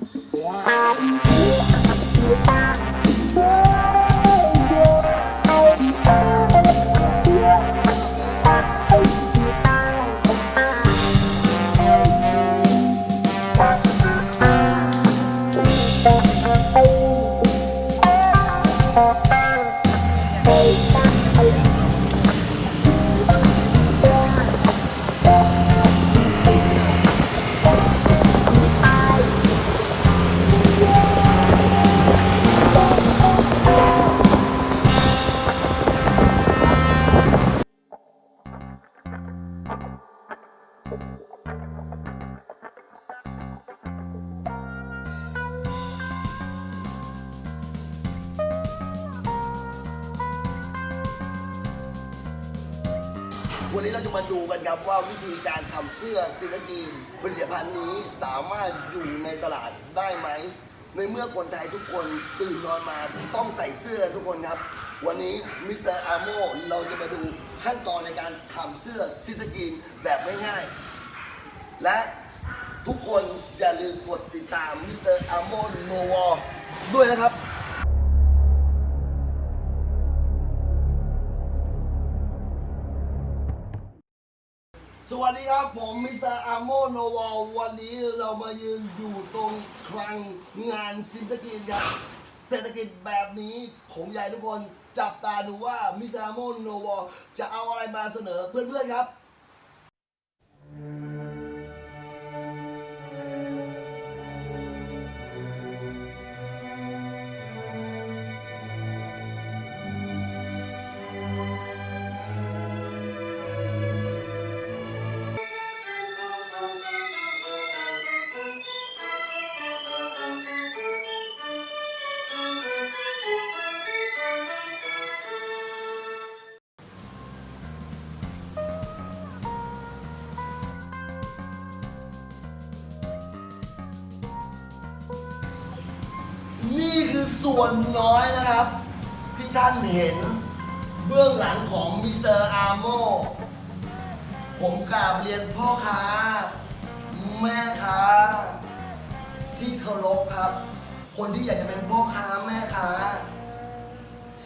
Thank you. วันนี้เราจะมาดูกันครับว่าวิธีการทำเสื้อซิลกีนผลิตภัณฑ์นี้สามารถอยู่ในตลาดได้ไหม ในเมื่อคนไทยทุกคนตื่นนอนมาต้องใส่เสื้อทุกคนครับ วันนี้มิสเตอร์อาโมเราจะมาดูขั้นตอนในการทำเสื้อซิลกีนแบบง่ายๆและทุกคนอย่าลืมกดติดตามมิสเตอร์อาโมโนวอด้วยนะครับ สวัสดีครับ ผมมิสเตอร์อาโมโนวอลวันนี้เรามายืนอยู่ตรงคลังงานสินตกิจครับเศรษฐกิจแบบนี้ ผมอยากให้ทุกคนจับตาดูว่ามิสเตอร์อาโมโนวอลจะเอาอะไรมาเสนอเพื่อนๆครับ ส่วนน้อยนะครับ ที่ท่านเห็นเบื้องหลังของมิสเตอร์อาโมผมกราบเรียนพ่อค้า แม่ค้า ที่เคารพครับ คนที่อยากจะเป็นพ่อค้าแม่ค้า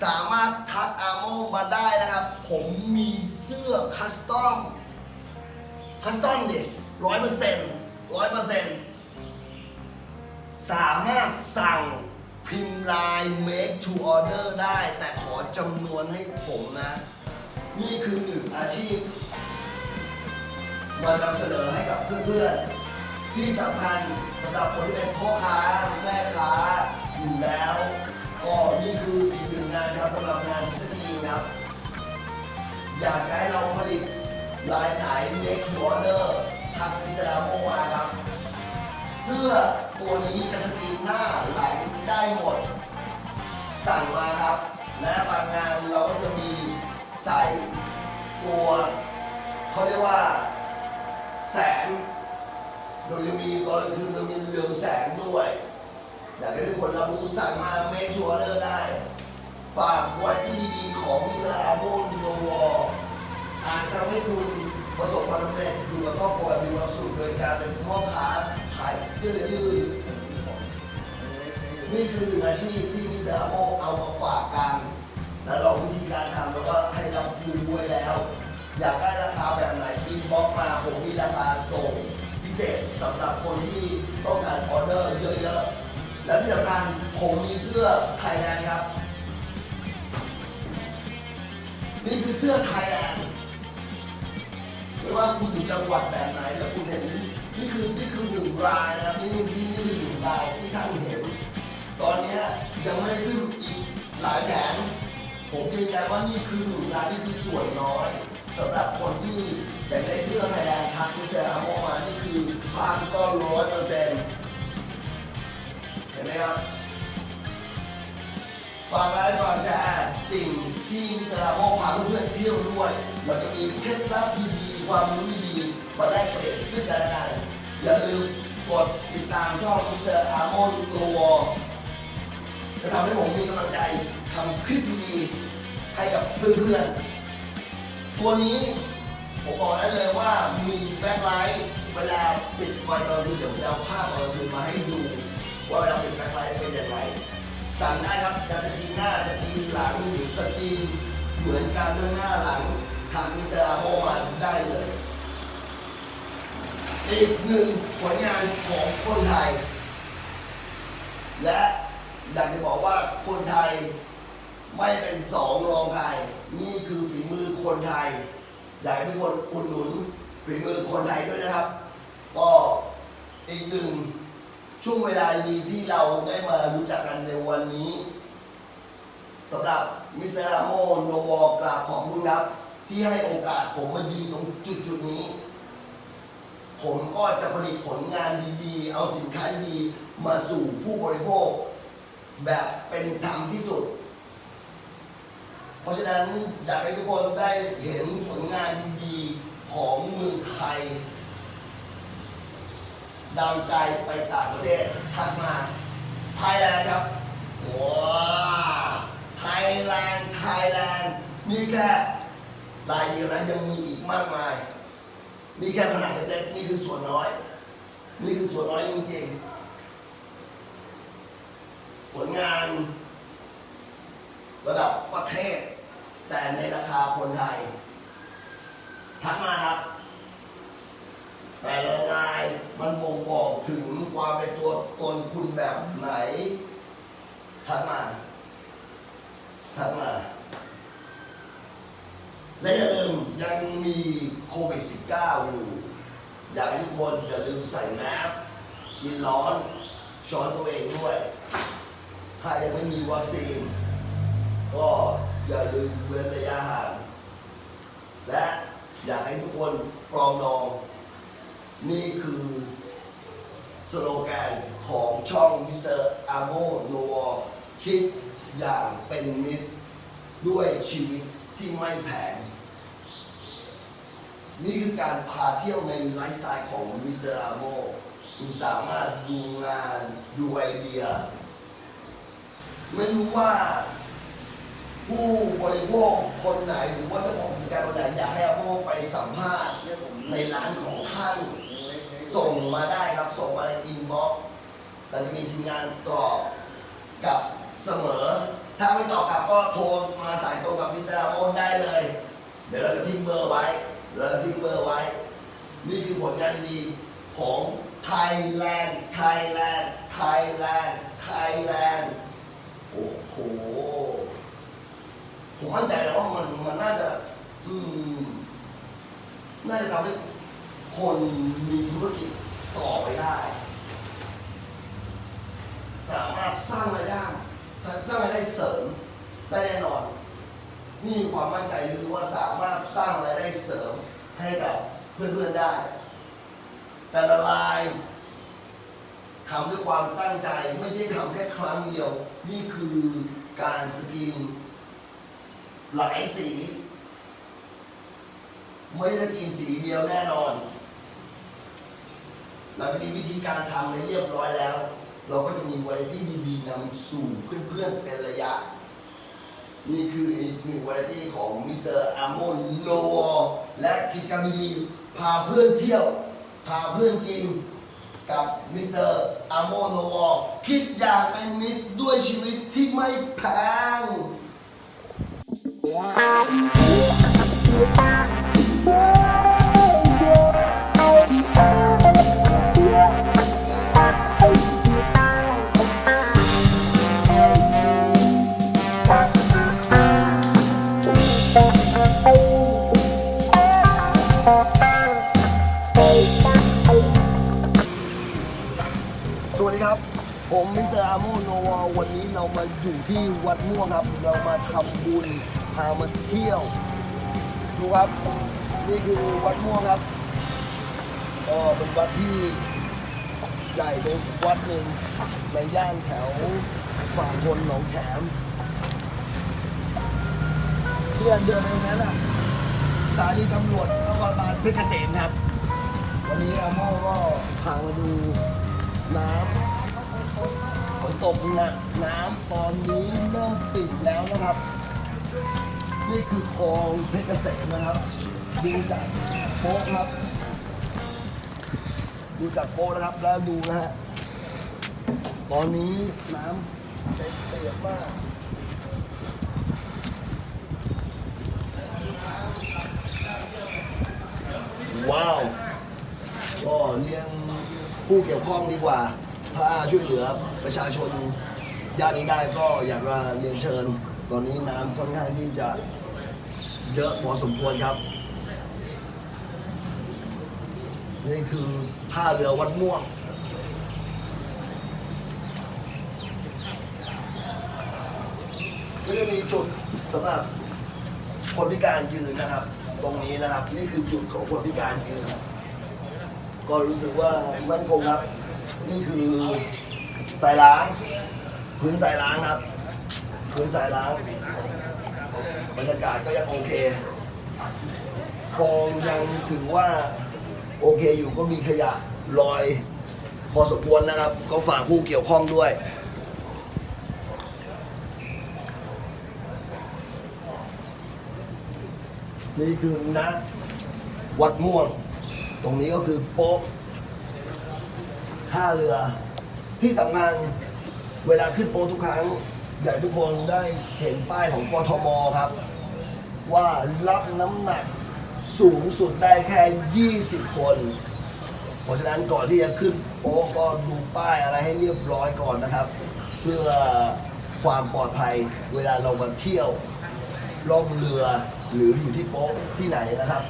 สามารถทักอาโมมาได้นะครับ ผมมีเสื้อคัสตอมคัสตอมดิร้อยเปอร์เซ็นต์ร้อยเปอร์เซ็นต์สามารถสั่ง พิมพ์ลาย make to order ได้ แต่ขอจำนวนให้ผมนะ นี่คือหนึ่งอาชีพมานำเสนอให้กับเพื่อนๆ ที่สำคัญสำหรับคนที่เป็นพ่อค้าแม่ค้าอยู่แล้วก็นี่คืออีกหนึ่งงานครับสำหรับงานซิสกีครับ อยากจะให้เราผลิตลายไหน make to order ทางพิซซ่าโมมาครับ เสื้อตัวนี้จะสกรีนหน้าหลังได้หมด สั่งมาครับ และบางงานเราก็จะมีใส่ตัวเขาเรียกว่า แสงโดยจะมีตอนกลางคืนจะมีเรืองแสงด้วย อยากให้ทุกคนรับรู้สั่งมาเมชัวร์เลอร์ได้ ฝากไว้ที่ดีๆของมิสเตอร์อาโมนโนวออาจทำให้คุณประสบความสำเร็จอยู่กับครอบครัวมีความสุขโดยการเป็นพ่อค้าายเสื้อยืดนี่คือหนึ่งอาชีพที่มิสเตอร์อาโมเอามาฝากกันและลองวิธีการทำแล้วก็ให้รับรู้ไว้แล้ว อยากได้ราคาแบบไหนอินบ็อกมาผมมีราคาส่งพิเศษสำหรับคนที่ต้องการออเดอร์เยอะๆ และที่สำคัญผมมีเสื้อไทยแลนด์ครับ นี่คือเสื้อไทยแลนด์ไม่ว่าคุณอยู่จังหวัดแบบไหนแล้วคุณเห็น นี่คือนี่คือหนึ่งรายนะครับนี่คือนี่คือหนึ่งรายที่ท่านเห็น ตอนนี้ยังไม่ได้ขึ้นอีกหลายแผงผมยืนยันว่านี่คือหนึ่งรายนี่คือส่วนน้อยสำหรับคนที่อยากได้เสื้อไทยแลนด์ทักมิเซอร์อามมานี่คือพาร์คสตอร์ร้อยเปอร์เซ็นต์เห็นไหมครับฝากไลค์ฝากแชร์สิ่งที่มิสเตอร์อาโมพาเพื่อนเที่ยวด้วยเราจะมีเคล็ดลับดีๆความรู้ดีๆมาแลกเปลี่ยนซึ่งกันและกัน อย่าลืมกดติดตามช่องมิสเตอร์อาโมโกวอจะทำให้ผมมีกำลังใจทำคลิปดีๆให้กับเพื่อนๆ ตัวนี้ผมบอกได้เลยว่ามีแบ็คไลท์เวลาปิดไฟตอนคืนเดี๋ยวผมจะเอาภาพตอนคืนมาให้ดูสั่งได้ครับจะสกรีนหน้าสกรีนหลังหรือสกรีนเหมือนกันเรื่องหน้าหลังทางมิสเตอร์อาโมมาได้เลย อีกหนึ่งผลงานของคนไทย และอยากจะบอกว่าคนไทยไม่เป็นสองรองใครนี่คือฝีมือคนไทย อยากให้ทุกคนอุดหนุนฝีมือคนไทยด้วยนะครับ ก็อีกหนึ่งช่วงเวลาดีที่เราได้มารู้จักกันในวันนี้สำหรับมิสเตอร์โมโนวอกราบขอบคุณครับ ที่ให้โอกาสผมมายืนตรงจุดจุดๆนี้ ผมก็จะผลิตผลงานดีๆ เอาสินค้าดีๆมาสู่ผู้บริโภค แบบเป็นธรรมที่สุด เพราะฉะนั้นอยากให้ทุกคนได้เห็นผลงานดีๆ ของเมืองไทยดังไกลไปต่างประเทศถัดมาไทยแลนด์ครับว้าไทยแลนด์ไทยแลนด์มีแค่รายเดียวนะยังมีอีกมากมาย นี่แค่ผนังเล็กๆนี่คือส่วนน้อย นี่คือส่วนน้อยจริงๆ ผลงาน ระดับประเทศ แต่ในราคาคนไทย ทักมาครับ แต่ละรายมันบ่งบอกถึงความเป็นตัวตนคุณแบบไหน ทักมา ทักมาและอย่าลืม ยังมีโควิด -19 อยู่ อยากให้ทุกคนอย่าลืมใส่แมสกินร้อนช้อนตัวเองด้วย ถ้ายังไม่มีวัคซีน ก็อย่าลืมเว้นระยะห่างและอยากให้ทุกคนปรองดอง นี่คือสโลแกนของช่องมิสเตอร์อาโมโนวคิดอย่างเป็นมิตรด้วยชีวิตที่ไม่แพง นี่คือการพาเที่ยวในไลฟ์สไตล์ของมิสเตอร์อาโมคุณสามารถดูงานดูไอเดีย ไม่รู้ว่าผู้บริโภคคนไหนหรือว่าเจ้าของกิจการคนไหนอยากให้อาโมไปสัมภาษณ์ในร้านของท่านส่งมาได้ครับ ส่งมาในอินบ็อกซ์แต่จะมีทีมงานตอบกับเสมอ ถ้าไม่ตอบกลับก็โทรมาสายตรงกับมิสเตอร์อาโมได้เลย เดี๋ยวเราจะทิ้งเบอร์ไว้ เดี๋ยวเราทิ้งเบอร์ไว้ นี่คือผลงานดีของไทยแลนด์ไทยแลนด์ไทยแลนด์ไทยแลนด์โอ้โห ผมมั่นใจเลยว่ามันมันน่าจะ อืม น่าจะทำให้คนมีธุรกิจต่อไปได้ สามารถสร้างรายได้สร้างรายได้เสริมได้แน่นอน นี่ความมั่นใจคือว่าสามารถสร้างรายได้เสริมให้กับเพื่อนๆได้ แต่ละรายทำด้วยความตั้งใจไม่ใช่ทำแค่ครั้งเดียว นี่คือการสกรีนหลายสี ไม่ได้กินสีเดียวแน่นอน เราจะมีวิธีการทำในเรียบร้อยแล้ว เราก็จะมีวาไรตี้ดีๆนำสู่เพื่อนๆเป็นระยะ นี่คืออีกหนึ่งวาไรตี้ของมิสเตอร์อามอนโลวอและกิจกรรมดีๆพาเพื่อนเที่ยว พาเพื่อนกินกับมิสเตอร์อามอนโลวอคิดอยากเป็นมิตรด้วยชีวิตที่ไม่แพงส ผมมิสเตอร์อาโมโนวาวันนี้เรามาอยู่ที่วัดม่วงครับ เรามาทำบุญพามาเที่ยว ดูครับ นี่คือวัดม่วงครับก็เป็นวัดที่ใหญ่เป็นวัดหนึ่งในย่านแถวฝั่งทนหนองแขมเพื่อนเดินไปตรงนั้นอะสถานีตำรวจนครบาลเพชรเกษมครับ วันนี้อาโมก็พามาดูน้ำ ฝนตกหนักน้ำตอนนี้เริ่มปิดแล้วนะครับ นี่คือคลองเพชรเกษมนะครับดูจากโป๊ะครับ ดูจากโป๊ะนะครับแล้วดูนะฮะตอนนี้น้เต็มเปียกมากว้าวก็เรียนผู้เกี่ยวข้องดีกว่า ถ้าช่วยเหลือประชาชนย่านนี้ได้ก็อยากจะเรียนเชิญ ตอนนี้น้ำค่อนข้างที่จะเยอะพอสมควรครับ นี่คือท่าเรือวัดม่วงก็จะมีจุดสำหรับคนพิการยืนนะครับ ตรงนี้นะครับ นี่คือจุดของคนพิการยืน ก็รู้สึกว่ามั่นคงครับ นี่คือสายล้างพื้นสายล้างครับพื้นสายล้างบรรยากาศก็ยังโอเคคลองยังถือว่าโอเคอยู่ก็มีขยะลอย พอสมควรนะครับ ก็ฝากผู้เกี่ยวข้องด้วยนี่คือนะวัดม่วง ตรงนี้ก็คือโป๊ะ ท่าเรือ ที่สำคัญเวลาขึ้นโป๊ะทุกครั้งอยากให้ทุกคนได้เห็นป้ายของกทมครับ ว่ารับน้ำหนักสูงสุดได้แค่ 20 คน เพราะฉะนั้นก่อนที่จะขึ้นโป๊ะก็ดูป้ายอะไรให้เรียบร้อยก่อนนะครับ เพื่อความปลอดภัยเวลาเรามาเที่ยวล่องเรือหรืออยู่ที่โป๊ะที่ไหนนะครับ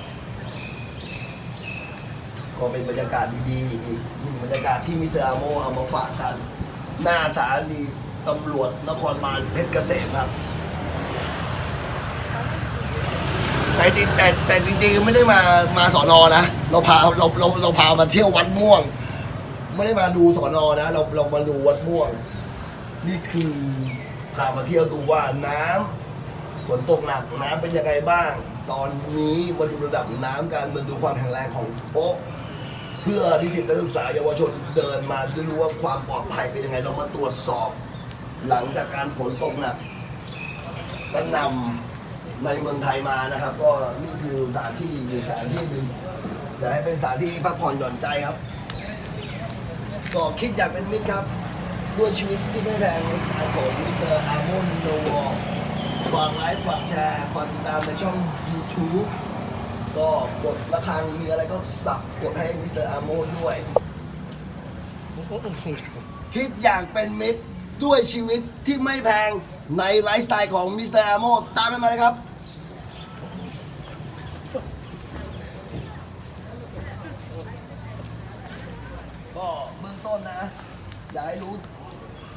ก็เป็นบรรยากาศดีๆอีกบรรยากาศที่มิสเตอร์อาโมเอามาฝากกัน หน้าสถานีตำรวจนครบาลเพชรเกษมครับแต่จริงแต่แต่จริงๆไม่ได้มามาสอนอนะ เราพาเราเราเราพามาเที่ยววัดม่วง ไม่ได้มาดูสอนอนะ เราเรามาดูวัดม่วง นี่คือพามาเที่ยวดูว่าน้ำฝนตกหนักน้ำเป็นยังไงบ้าง ตอนนี้มาดูระดับน้ำกันมาดูความแข็งแรงของโป๊ะ เพื่อนิสิตนักศึกษาเยาวชนเดินมาได้รู้ว่าความปลอดภัยเป็นยังไงเรามาตรวจสอบ หลังจากการฝนตกหนักก็นำในเมืองไทยมานะครับ ก็นี่คือสถานที่อีสถานที่หนึ่งอยากให้เป็นสถานที่พักผ่อนหย่อนใจครับก็คิดอยากเป็นมิตรครับด้วยชีวิตที่ไม่แพงในสไตล์ของมิสเตอร์อาร์มอนโนวอฝากไลค์ฝากแชร์ฝากติดตามในช่อง YouTube ก็กดระฆังมีอะไรก็สับกดให้มิสเตอร์อาร์มอนด้วย คิดอย่ากเป็นมิตรด้วยชีวิตที่ไม่แพงในไลฟ์สไตล์ของมิสเตอร์อาร์มอนตามกันมาเลยครับก็เบื้องต้นนะ อยากให้รู้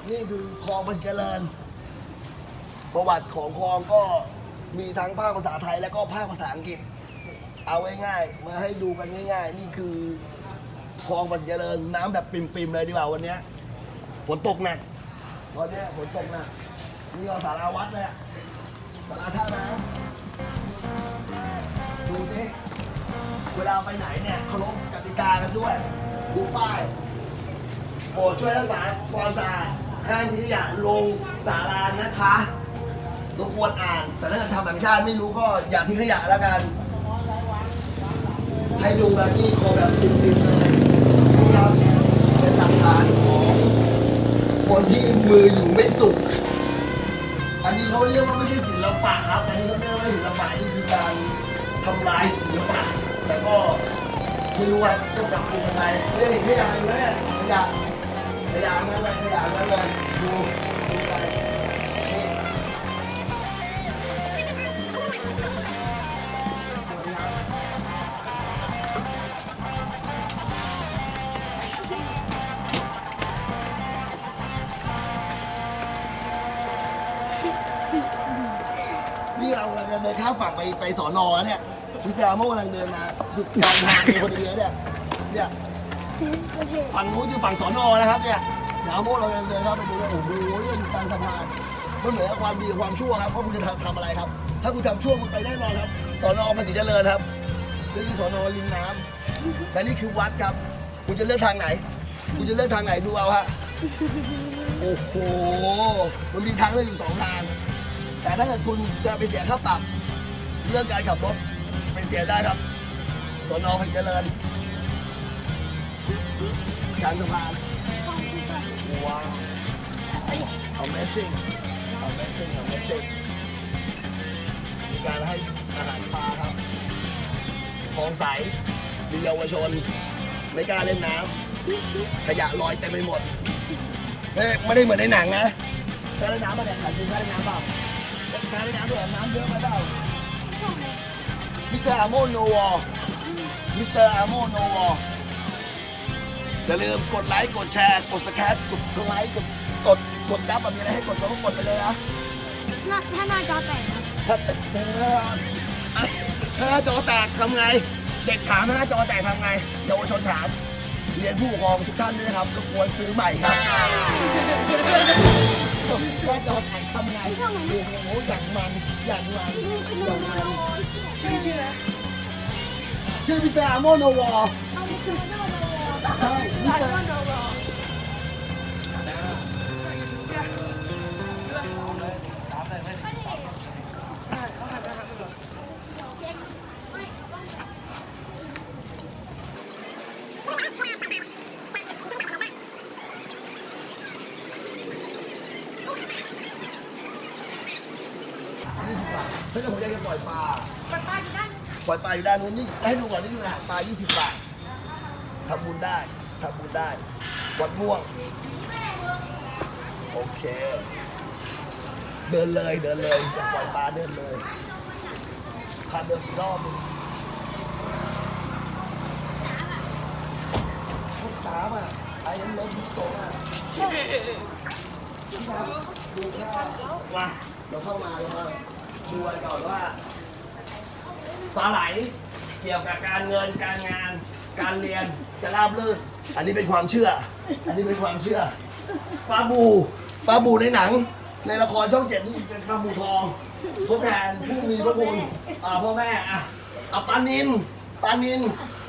นี่คือคลองภาษีเจริญ ประวัติของคลองก็มีทั้งภาคภาษาไทยและก็ภาคภาษาอังกฤษ เอาง่ายๆมาให้ดูกันง่าย ๆ นี่คือคลองภาษีเจริญน้ำแบบปิ่มๆเลยดีกว่าวันเนี้ยฝนตกหนักวันเนี้ยฝนตกหนักนี่ก็สาราวัดเลยอะสาราท่าน้ำดูสิเวลาไปไหนเนี่ยเคารพกติกากันด้วย ดูป้ายโปรดช่วยรักษาความสะอาดห้ามทิ้งขยะลงสารานะคะรบกวนอ่าน แต่ถ้าเกิดชาวต่างชาติไม่รู้ก็อย่าทิ้งขยะแล้วกัน ให้ดูแบบนี้โคแบบติดๆเลยนี่ครับเป็นหลักฐานของคนที่มืออยู่ไม่สุข อันนี้เขาเรียกว่าไม่ใช่ศิลปะครับ อันนี้เขาเรียกว่าไม่ศิลปะนี่คือการทำลายศิลปะแต่ก็ไม่รู้ว่าจะปรับปรุงยังไงเรื่องขยะอยู่แล้วเนี่ยขยะขยะอันนั้นเลยขยะอันนั้นเลยดู ข้ามฝั่งไปไปสอนอเนี่ยพิซซ่าโมกำลังเดินมาหยุดกลางทางมีคนเดียวเนี่ยเนี่ยฝั่งนู้นคือฝั่งสอนอนะครับเนี่ยเดี๋ยวโมเราเดินเข้าไปดูว่าโอ้โหเนี่ยอยู่กลางสะพานมันเหมือความดีความชั่วครับว่าคุณจะทำอะไรครับ ถ้าคุณทำชั่วคุณไปแน่นอนครับสอนอภาษีเจริญครับนี่คือสอนอริมน้ำแต่นี่คือวัดครับ คุณจะเลือกทางไหน คุณจะเลือกทางไหนดูเอาฮะโอ้โหมันมีทางเลือกอยู่สองทาง แต่ถ้าเกิดคุณจะไปเสียค่าปรับ เรื่องการขับรถไปเสียได้ครับสอนอภาษีเจริญกลางสะพานว้าว Amazing Amazing Amazing Amazing มีการให้อาหารปลาครับคลองใสมีเยาวชน ไม่กล้าเล่นน้ำขยะลอยเต็มไปหมดไม่ไม่ได้เหมือนในหนังนะกล้าเล่นน้ำมาเนี่ยขันจริงกล้าเล่นน้ำเปล่ากล้าเล่นน้ำด้วยน้ำเยอะไหมเปล่า มิสเตอร์อาโมโนวอมิสเตอร์อาโมโนวออย่าลืมกดไลค์ กดแชร์ กดสแครกดไลค์ กดกดกดดับแบบมีอะไรให้กดก็กดไปเลยนะ หน้าถ้าหน้าจอแตกนะถ้าถ้าจอแตกทำไง เด็กถามถ้าจอแตกทำไงเยาวชนถาม เรียนผู้ปกครองทุกท่านด้วยนะครับรบกวนซื้อใหม่ครับถ้าจอแตกทำไงโอ้โหอย่างมันอย่างมันอย่างมัน ชื่อชื่ออะไรชื่อมิสเตอร์ ปล่อยปลาอยู่ด้านนู้นนี่ให้ดูก่อนนี่คืออาหารปลา 20 บาททำบุญได้ทำบุญได้ วัดม่วง โอเค เดินเลยเดินเลยอย่าปล่อยปลาเดินเลยพาเดินอีกรอบหนึงลูกจ๋าอะไอ้ยังเลิฟยูโซอะดูแค่ว่าเราเข้ามาเรามาดูกันก่อนว่า ปลาไหล เกี่ยวกับการเงินการงาน การเรียนจะราบรื่นอันนี้เป็นความเชื่อ อันนี้เป็นความเชื่อปลาบูปลาบูในหนัง ในละครช่องเจ็ดนี่เป็นปลาบูทองทดแทนผู้มีพระคุณอ่าพ่อแม่อะอะปลานินปลานิน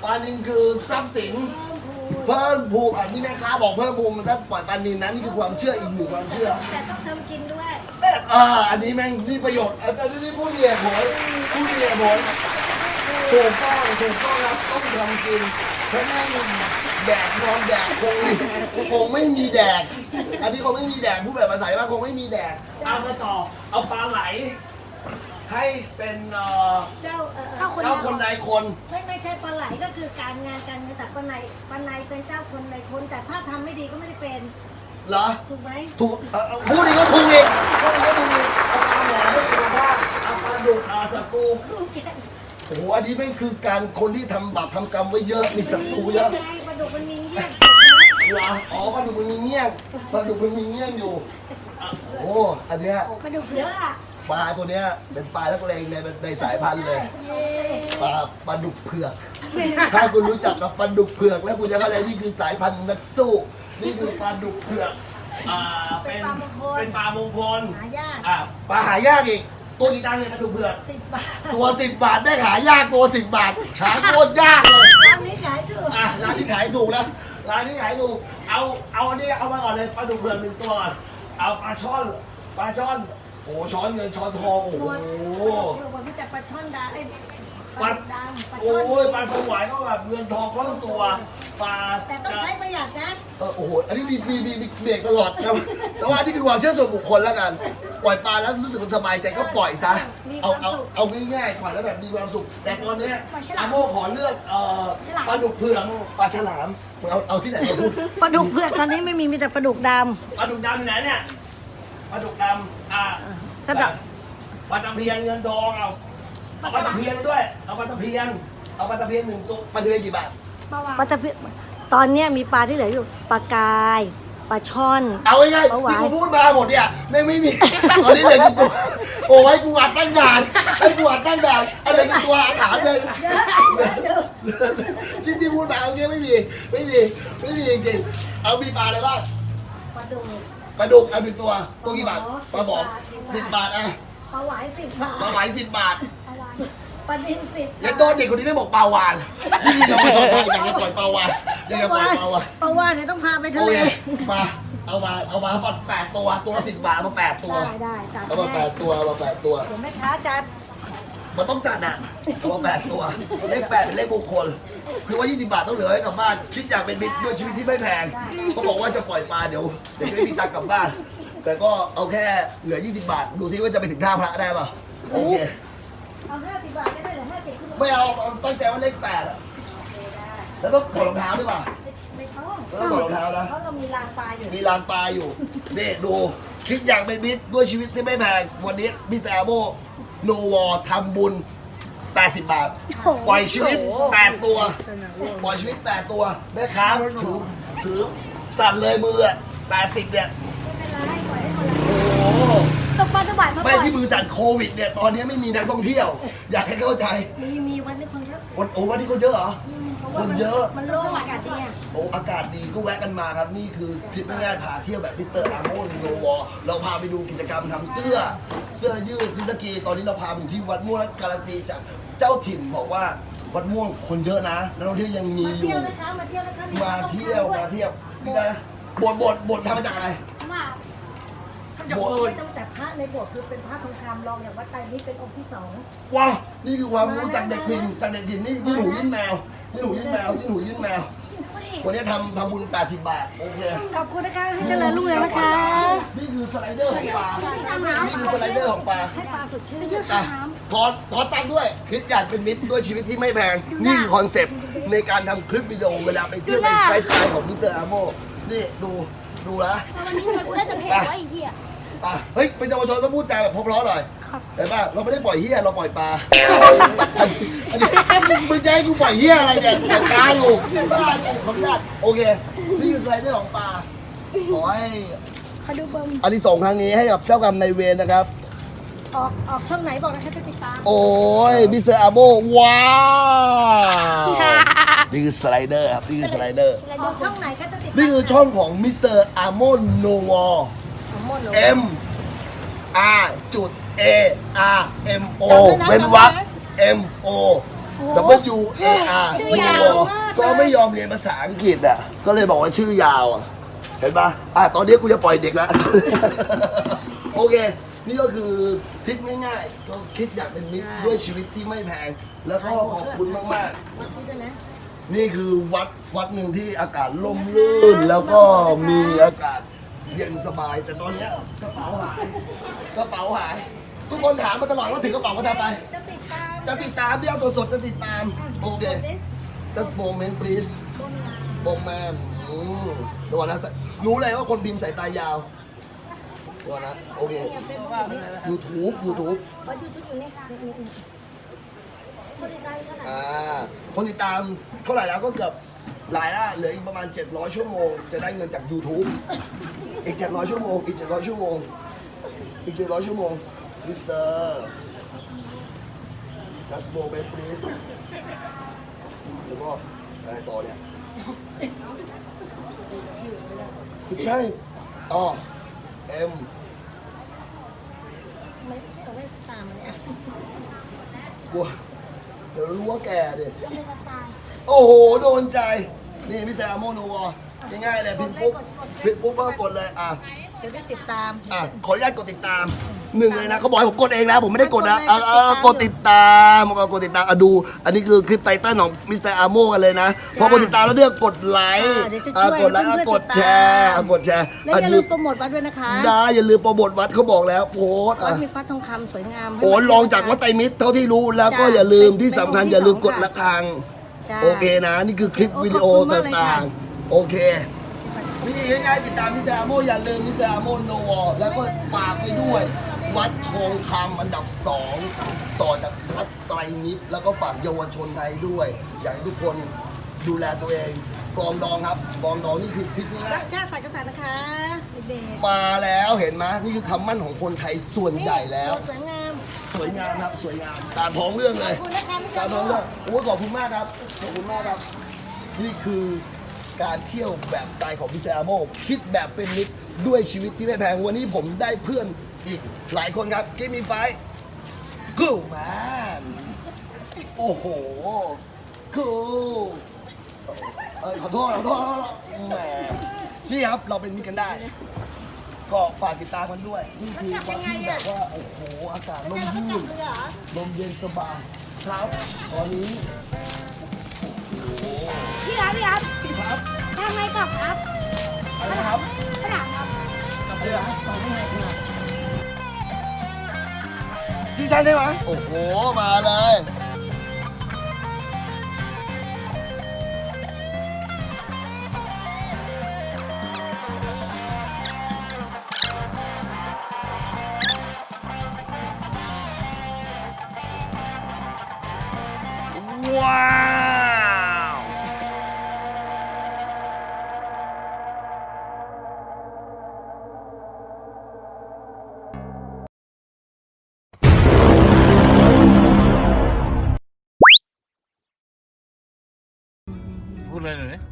ปลานินคือทรัพย์สิน เพิ่มภูมิอันนี้แม่ค้าบอกเพิ่มภูมิถ้าปล่อยปลานินนั้นนี่คือความเชื่ออีกหนึ่งความเชื่อ แต่ต้องทำกินด้วย เอ๊ะอ่าอันนี้แม่งนี่ประโยชน์อันนี้ผู้เรียนผลผู้เรียนผล ถูกต้องถูกต้องครับต้องทำกินเพราะแม่งแดกนอนแดกคงคงไม่มีแดกอันนี้คงไม่มีแดกผู้แบบภาษาว่าคงไม่มีแดกเอาไปต่อเอาปลาไหล ให้เป็นเอ่อเจ้าเออเจ้าคนเจ้าคนใดคนไม่ไม่ใช่ปลาไหลก็คือการงานการเงินแต่ปลาไหลปลาไหลเป็นเจ้าคนในคน แต่ถ้าทำไม่ดีก็ไม่ได้เป็นเหรอถูกไหมถูกเอ่อเอ่อพูดอีกก็ถูกอีกพูดอีกก็ถูกอีกเอาปลาหมอให้สุขภาพเอาปลาดุกอาสกู ถูกแก โอ้โหอันนี้แม่งคือการคนที่ทำบาปทำกรรมไว้เยอะมีศัตรูเยอะไงปลาดุกมันมีเงี้ยถูกไหมเหรออ๋อปลาดุกมันมีเงี้ยงปลาดุกมันมีเงี้ยงอยู่อะโอ้ อันเนี้ยปลาดุกเยอะอะปลาตัวเนี้ยเป็นปลานักเลงในในสายพันธุ์เลยเย้ปลาปลาดุกเผือก ถ้าคุณรู้จักกับปลาดุกเผือก แล้วคุณจะเข้าใจนี่คือสายพันธุ์นักสู้ นี่คือปลาดุกเผือก อ่า เป็น เป็นปลามงคลหายาก อ่า ปลาหายากอีก ตัวกี่ตังค์เนี่ยปลาดุกเผือกสิบบาทตัวสิบบาทได้หายากตัวสิบบาท หาโคตรยากเลย ร้านนี้ขายถูกอะร้านที่ขายถูกแล้วร้านที่ขายถูก เอาเอาอันนี้เอามาก่อนเลยปลาดุกเผือกหนึ่งตัวก่อนเอาปลาช่อนปลาช่อน โอ้โหช้อนเงินช้อนทองโอ้หโหมดหมดมีแต่ปลาช่อนดาไอ้ ปปลาลาดำปลาโอ้ช่อนยปลาสวายก็แบบเงินทองคล่องตัวปลาแต่ต้องใช้ประหยัดนะเออโอ้โหอันนี้มีมีมีมีเบรกตลอดนะแต่ว่านี่คือความเชื่อส่วนบุคคลแล้วกันปล่อยปลาแล้วรู้สึกสบายใจก็ปล่อยซะเอาเอาเอาง่ายๆปล่อยแล้วแบบมีความสุข แต่ตอนเนี้ยอาโมขอเลือกเอ่อปลาดุกเผือกปลาฉลามมึงเอาเอาที่ไหนมาพูดปลาดุกเผือกตอนนี้ไม่มีมีแต่ปลาดุกดปลาดุกดำอยู่ไหนเนี่ยปลาดุกดำอ่าสะดอกปลาตะเพียนเงินทองเอา เอาปลาตะเพียนมาด้วย เอาปลาตะเพียน เอาปลาตะเพียนหนึ่งตัวปลาตะเพียนกี่บาท ปลาวาำปลาตะเพียนตอนเนี้ยมีปลาที่เหลืออยู่ปลากายปลาช่อน เอาง่ายปลาหๆวายที่กูพูดมาหมดเนี่ยไม่งไม่มี ตอนนี้เหลือกี่ตัวโอ้ยกูอัดตั้งนานไอ้กูอัดตั้งนานไอ้เหลือกี่ตัวถามเลยที่ที่พูดมาเมื่อกี้ไม่มีไม่มีไม่มีจริงๆเอามีปลาอะไรบ้างปลาดุก ปลาดุกเอาหนึ่งตัวตัวกี่บาทปลาปลาบหอมกอสิบบาทอะปลาหวายสิบบาทปลาไหวสิบบาท ปลาวานปลาดินสิบยังโดนเด็กคนนี้ไม่บอกปลาวานนี่คือเยาวชนไทยอยากจะปล่อยปลาวานอยากจะปล่อยปลาวานปลาวานเนี่ยต้องพาไปทะโอเลเคมาเอามาเอามาปัดแปดตัวตัวละสิบบาทเอามาแปดตัวได้ได้จัดเอามาแปให้ดตัวเอามาแปดตัว เดี๋ยวแม่ค้าจัดมันต้องจัดอะเอามาแปดตัวเลขแปดเป็นเลขมงคลคือว่า 20 บาทต้องเหลือให้กลับบ้าน คิดอยากเป็นมิตรด้วยชีวิตที่ไม่แพงเขาบอกว่าจะปล่อยปลาเดี๋ยวเดี๋ยวจะไม่มีตังค์กลับบ้าน แต่ก็เอาแค่เหลือ 20 บาท ดูซิว่าจะไปถึงท่าพระได้ป่ะโอเคเอาห้าสิบบาทก็ ได้เหรือห้าสิบคุณไม่เอาเอาตั้งใจว่าเลขแปดอะแล้วต้องถอดรองเท้าด้วยป่ะไม่ต้องแล้วต้องถอดรองเท้านะ เพราะเรามีรางปลาอยู่มีลานปลาอยู่นี่ดู คิดอย่างเป็นมิตรด้วยชีวิตที่ไม่แพงวันนี้มิสเตอร์อาโบโนวอทำบุญ 80 บาท ปล่อยชีวิต 8 ตัว ปล่อยชีวิต 8 ตัวแม่ค้าถือถือสั่นเลยมืออะ80เนี่ยไม่เป็นไรปล่อยให้หมดโอ้โห ที่มือสั่นโควิดเนี่ยตอนนี้ไม่มีนักท่องเที่ยว อยากให้เข้าใจมีมีวันนี้คนเยอะวันโอ้วันนี้คนเยอะเหรอพราะคว่านมัเยอะ มันโล่งอากาศดีอะโอ้อากาศดีก็แวะกันมาครับ นี่คือคลิปง่ายๆพาเที่ยวแบบมิสเตอร์อาร์โมนโนวอเราพาไปดูกิจกรรมทำเสื้อ เสื้อยืดซิสกีตอนนี้เราพาไปอยู่ที่วัดม่วงและการันตีจากเจ้าถิ่นบอกว่าวัดม่วงคนเยอะนะนักท่องเที่ยวยังมีมาอยู่เที่ยวนะคะมาเที่ยวนะคะมาเที่ยวมาเที่ยวนี่ไงบทบทบททำมาจากอะไร มา บทไม่ต้องแต่พระในโบสถ์คือเป็นพระทองคำรองอย่างวัดไตรนี่เป็นองค์ที่สองว้าวนี่คือความรู้จากเด็กถิ่นจากเด็กถิ่นนี่ยื่นหนูยื่นแมวยื่นหนูยื่นแมวยื่นหนูยื่นแมววันนี้ทำทำบุญ 80 บาท โอเค ขอบคุณนะคะให้เจริญรุ่งเรืองนะคะ นี่คือสไลเดอร์ของปลา นี่คือสไลเดอร์ของปลา ให้ปลาสดชื่นอะถอนถอนตังค์ด้วย คิดอยากเป็นมิตรด้วยชีวิตที่ไม่แพง นี่คือคอนเซปต์ในการทำคลิปวิดีโอเวลาไปเที่ยวในไลฟ์สไตล์ของมิสเตอร์อาโมนี่ดู ดูนะวันนี้ทำไมกูได้แต่เพลงวะไอ้เหี้ย อะเฮ้ยเป็นเยาวชนต้องพูดจาแบบเพราะๆหน่อยครับเห็นป่ะเราไม่ได้ปล่อยเฮียเราปล่อยปลาอันนี้มึงจะให้กูปล่อยเฮียอะไรเนี่ยปล่อยปลาอยู่บ้าเนี่ยขออนุญาตโอเคนี่คือสไลเดอร์ของปลาขอให้เขาดูเบิ้มอันที่สองครั้งนี้ให้กับเจ้ากรรมนายเวรนะครับ ออกออกช่องไหนบอกนะคะจะติดตาม โอ้ยมิสเตอร์อาโบว้าวนี่คือสไลเดอร์ครับนี่คือสไลเดอร์ ออกช่องไหนคะจะติดตาม นี่คือช่องของมิสเตอร์อาโมโนวอ ของโมโน M R จุด A R M O เว้นวรรค M O W A R ก็ไม่ยอมเรียนภาษาอังกฤษอะ ก็เลยบอกว่าชื่อยาวอะ เห็นปะอะ ตอนนี้กูจะปล่อยเด็กแล้วโอเค นี่ก็คือทิศง่ายๆก็คิดอยากเป็นมิตรด้วยชีวิตที่ไม่แพง แล้วก็ขอบคุณมากวัดนี้ด้วยนะๆนี่คือวัดวัดหนึ่งที่อากาศร่มรื่น แล้วก็มีอากาศ เย็นสบายแต่ตอนเนี้ยกระเป๋าหายกระเป๋าหาย ทุกคนถามมาตลอดว่าถึงกระเป๋ามาทำไมจะติดตามจะติดตามที่เอาสดๆจะติดตามโอเค just moment please บงแมนอืมดูก่อนนะ รู้เลยว่าคนพิมพ์สายตายาวดูก่อนนะ โอเค YouTube YouTube ว่ายูทูบอยู่นี่ค่ะนี่นี่คนติดตามเท่าไหร่อ่าคนติดตามเท่าไหร่แล้วก็เกือบ หลายละเหลืออีกประมาณ 700 ชั่วโมง จะได้เงินจาก YouTube อีก 700 ชั่วโมง อีก 700 ชั่วโมง อีก 700 ชั่วโมง มิสเตอร์ just moment please แล้วก็อะไรต่อเนี่ยไม่ใช่อ๋อ M ไม่เขาไม่ตามเนี่ยกลัวเดี๋ยวรู้ว่าแกดิจะเป็นกระตายโอ้โห โดนใจ นี่มิสเตอร์อาโมโนวอง่ายๆเลยพิมพ์ปุ๊บพิมพ์ปุ๊บก็กดเลยอะจะได้ติดตาม อะขออนุญาตกดติดตามหนึ่งเลยนะเขาบอกให้ผมกดเองนะผมไม่ได้กดนะอะอะกดติดตามกดติดตามอะดู อันนี้คือคลิปไตเติ้ลของมิสเตอร์อาโมกันเลยนะพอกดติดตามแล้วเนี่ยกดไลค์อ่าเดี๋ยวจะอะช่วยกดไลค์อะเพื่อนๆกดติดตามแชร์อะกดแชร์แล้วอันอย่านี้ลืมโปรโมทวัดด้วยนะคะได้อย่าลืมโปรโมทวัดเขาบอกแล้วโพสต์วัอะดมีพระทองคำสวยงามโอ้ลองจากวัดไตรมิตรเท่าที่รู้แล้วก็อย่าลืมที่สำคัญอย่าลืมกดระฆัง จ้าโอเคนะ นี่คือคลิปวิดีโอขอบคุณมากเลยต่าค่ะงๆ โอเค วิธีง่ายๆติดตามมิสเตอร์อาโมอย่าลืมมิสเตอร์อาโมโนวอแล้วก็ฝากไปด้วย วัดทองคำอันดับ 2 ต่อจากวัดไตรมิตร แล้วก็ฝากเยาวชนไทยด้วย อยากให้ทุกคนดูแลตัวเองกองดองครับกองดองนี่คือคลิปง่ารัยกชาติศาสตร์กษัตริย์นะคะเด็กๆมาแล้วเห็นไหมนี่คือคำมั่นของคนไทยส่วนๆใหญ่แล้ว สวยงาม สวยงามครับสวยงามตามท้องเรื่องเลยขอบคุณนะคะไม่ตามต้ท้อองงเรื่องโอ้ยขอบคุณมากครับขอบคุณมากครับ นี่คือการเที่ยวแบบสไตล์ของพิเศษอาโมคิดแบบเป็นมิตรด้วยชีวิตที่ไม่แพงวันนี้ผมได้เพื่อนอีกหลายคนครับกิมมีไฟกูแมนโอ้โหกูเอ้ยขอโทษขอโทษแหมนี่ครับเราเป็นมิตรกันได้ ก็ฝากติดตามกันด้วยนี่คือวันที่แบบว่าโอ้โหอากาศร่มรื่นเรือเหรอลมเย็นสบายครับตอนนี้พี่ครับพี่ครับครับทำไมกลับครับอะไรนะครับขนาดครับกลับใช่ไหมจริงจังใช่ไหมโอ้โหมาเลย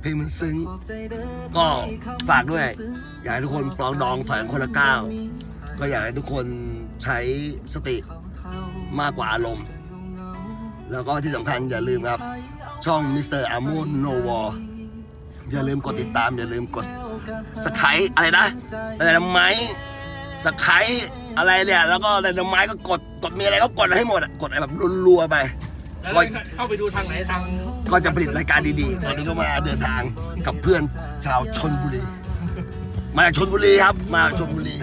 ลยหน่อยดิเพลงมันซึ้ง ก็ฝากด้วย อยากให้ทุกคนปลองดองถอยกันคนละก้าวก็อยากให้ทุกคนใช้สติมากกว่าอารมณ์ แล้วก็ที่สำคัญอย่าลืมครับ ช่องมิสเตอร์อามูนโนวออย่าลืมกดติดตาม อย่าลืมกดสไครอะไรนะอะไรนะไม้สไครอะไรเนี่ยแล้วก็อะไรนะไม้ก็กดกดมีอะไรก็กดให้หมดอะกดอะไรแบบรัวๆไปแล้วก็เข้าไปดูทางไหนทาง ก็จะผลิตรายการดีๆ ตอนนี้ก็มาเดินทางกับเพื่อนชาวชนบุรี มาจากชนบุรีครับ มาจากชนบุรี